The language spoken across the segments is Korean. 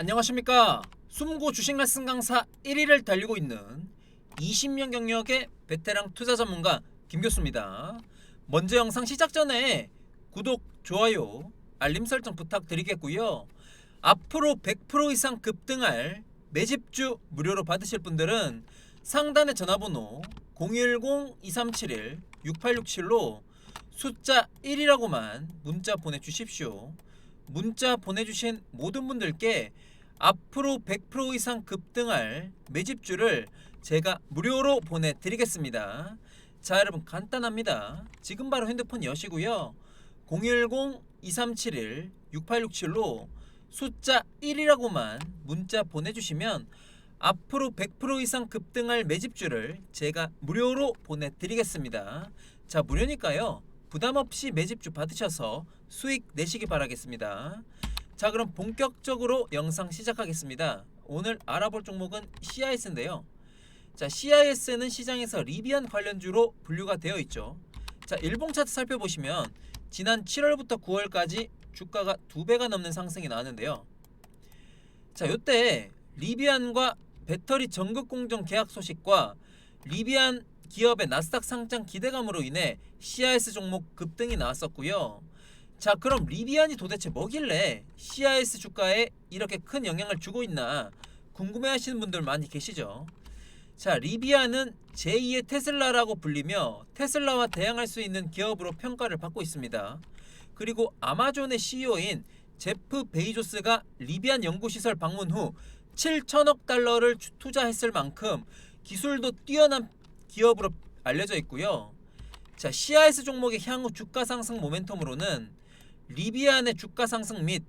안녕하십니까. 숨고 주식말씀 강사 1위를 달리고 있는 20년 경력의 베테랑 투자 전문가 김 교수입니다. 먼저 영상 시작 전에 구독, 좋아요, 알림 설정 부탁드리겠고요. 앞으로 100% 이상 급등할 매집주 무료로 받으실 분들은 상단의 전화번호 010-2371-6867로 숫자 1이라고만 문자 보내주십시오. 문자 보내주신 모든 분들께 앞으로 100% 이상 급등할 매집주를 제가 무료로 보내드리겠습니다. 자 여러분 간단합니다. 지금 바로 핸드폰 여시고요. 010-2371-6867로 숫자 1이라고만 문자 보내주시면 앞으로 100% 이상 급등할 매집주를 제가 무료로 보내드리겠습니다. 자 무료니까요. 부담 없이 매집주 받으셔서 수익 내시기 바라겠습니다. 자 그럼 본격적으로 영상 시작하겠습니다. 오늘 알아볼 종목은 CIS인데요. 자 CIS는 시장에서 리비안 관련주로 분류가 되어 있죠. 자 일봉 차트 살펴보시면 지난 7월부터 9월까지 주가가 두 배가 넘는 상승이 나왔는데요. 자 이때 리비안과 배터리 전극 공정 계약 소식과 리비안 기업의 나스닥 상장 기대감으로 인해 CIS 종목 급등이 나왔었고요. 자 그럼 리비안이 도대체 뭐길래 CIS 주가에 이렇게 큰 영향을 주고 있나 궁금해하시는 분들 많이 계시죠. 자 리비안은 제2의 테슬라라고 불리며 테슬라와 대항할 수 있는 기업으로 평가를 받고 있습니다. 그리고 아마존의 CEO인 제프 베이조스가 리비안 연구시설 방문 후 7천억 달러를 주- 투자했을 만큼 기술도 뛰어난 기업으로 알려져 있고요. 자, CIS 종목의 향후 주가 상승 모멘텀으로는 리비안의 주가 상승 및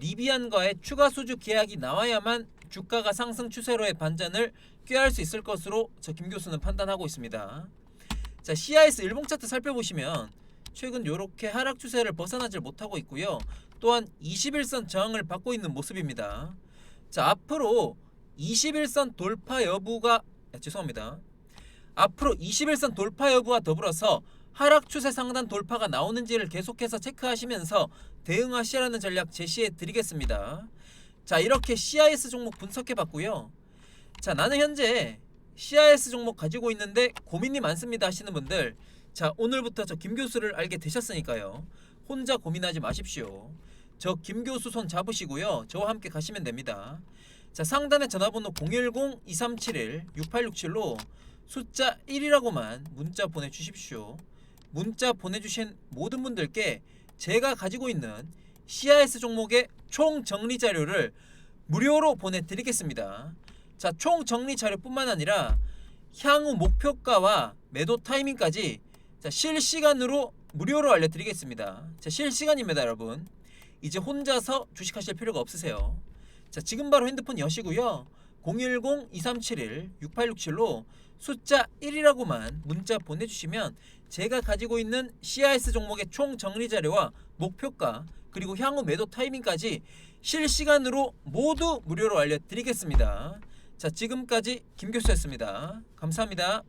리비안과의 추가 수주 계약이 나와야만 주가가 상승 추세로의 반전을 꾀할 수 있을 것으로 저 김 교수는 판단하고 있습니다. 자, CIS 일봉 차트 살펴보시면 최근 이렇게 하락 추세를 벗어나질 못하고 있고요. 또한 21선 저항을 받고 있는 모습입니다. 자, 앞으로 21선 돌파 여부가 아, 죄송합니다. 앞으로 21선 돌파 여부와 더불어서 하락 추세 상단 돌파가 나오는지를 계속해서 체크하시면서 대응하시라는 전략 제시해 드리겠습니다. 자, 이렇게 CIS 종목 분석해 봤고요. 자, 나는 현재 CIS 종목 가지고 있는데 고민이 많습니다 하시는 분들 자, 오늘부터 저 김 교수를 알게 되셨으니까요. 혼자 고민하지 마십시오. 저 김 교수 손 잡으시고요. 저와 함께 가시면 됩니다. 자, 상단의 전화번호 010-2371-6867로 숫자 1이라고만 문자 보내주십시오. 문자 보내주신 모든 분들께 제가 가지고 있는 CIS 종목의 총 정리 자료를 무료로 보내드리겠습니다. 자, 총 정리 자료뿐만 아니라 향후 목표가와 매도 타이밍까지 자, 실시간으로 무료로 알려드리겠습니다. 자, 실시간입니다, 여러분. 이제 혼자서 주식하실 필요가 없으세요. 자, 지금 바로 핸드폰 여시고요. 010-2371-6867로 숫자 1이라고만 문자 보내주시면 제가 가지고 있는 CIS 종목의 총 정리 자료와 목표가 그리고 향후 매도 타이밍까지 실시간으로 모두 무료로 알려드리겠습니다. 자, 지금까지 김 교수였습니다. 감사합니다.